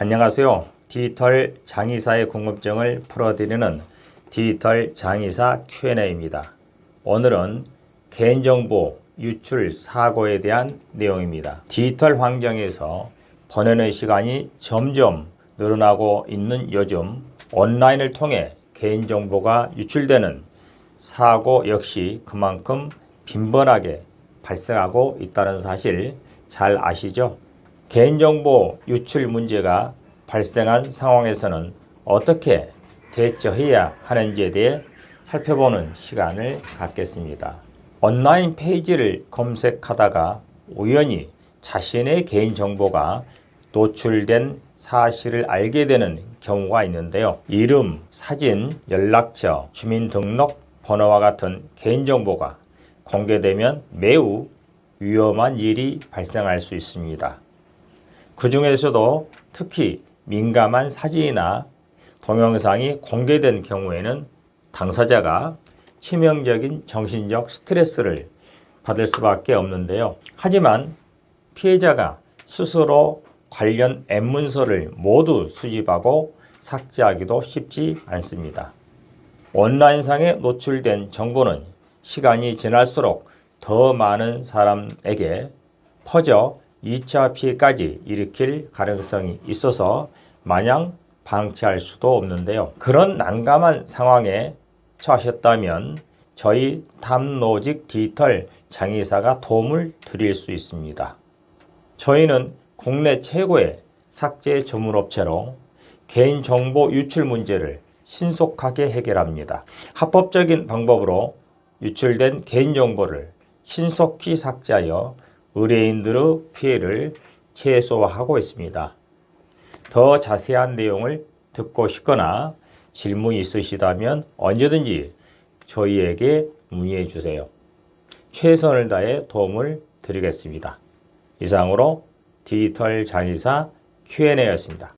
안녕하세요. 디지털 장의사의 궁금증을 풀어드리는 디지털 장의사 Q&A입니다. 오늘은 개인정보 유출 사고에 대한 내용입니다. 디지털 환경에서 보내는 시간이 점점 늘어나고 있는 요즘 온라인을 통해 개인정보가 유출되는 사고 역시 그만큼 빈번하게 발생하고 있다는 사실 잘 아시죠? 개인정보 유출 문제가 발생한 상황에서는 어떻게 대처해야 하는지에 대해 살펴보는 시간을 갖겠습니다. 온라인 페이지를 검색하다가 우연히 자신의 개인정보가 노출된 사실을 알게 되는 경우가 있는데요. 이름, 사진, 연락처, 주민등록 번호와 같은 개인정보가 공개되면 매우 위험한 일이 발생할 수 있습니다. 그 중에서도 특히 민감한 사진이나 동영상이 공개된 경우에는 당사자가 치명적인 정신적 스트레스를 받을 수밖에 없는데요. 하지만 피해자가 스스로 관련 앱 문서를 모두 수집하고 삭제하기도 쉽지 않습니다. 온라인상에 노출된 정보는 시간이 지날수록 더 많은 사람에게 퍼져 2차 피해까지 일으킬 가능성이 있어서 마냥 방치할 수도 없는데요. 그런 난감한 상황에 처하셨다면 저희 탐로직 디지털 장의사가 도움을 드릴 수 있습니다. 저희는 국내 최고의 삭제 전문업체로 개인정보 유출 문제를 신속하게 해결합니다. 합법적인 방법으로 유출된 개인정보를 신속히 삭제하여 의뢰인들의 피해를 최소화하고 있습니다. 더 자세한 내용을 듣고 싶거나 질문이 있으시다면 언제든지 저희에게 문의해 주세요. 최선을 다해 도움을 드리겠습니다. 이상으로 디지털 장의사 Q&A였습니다.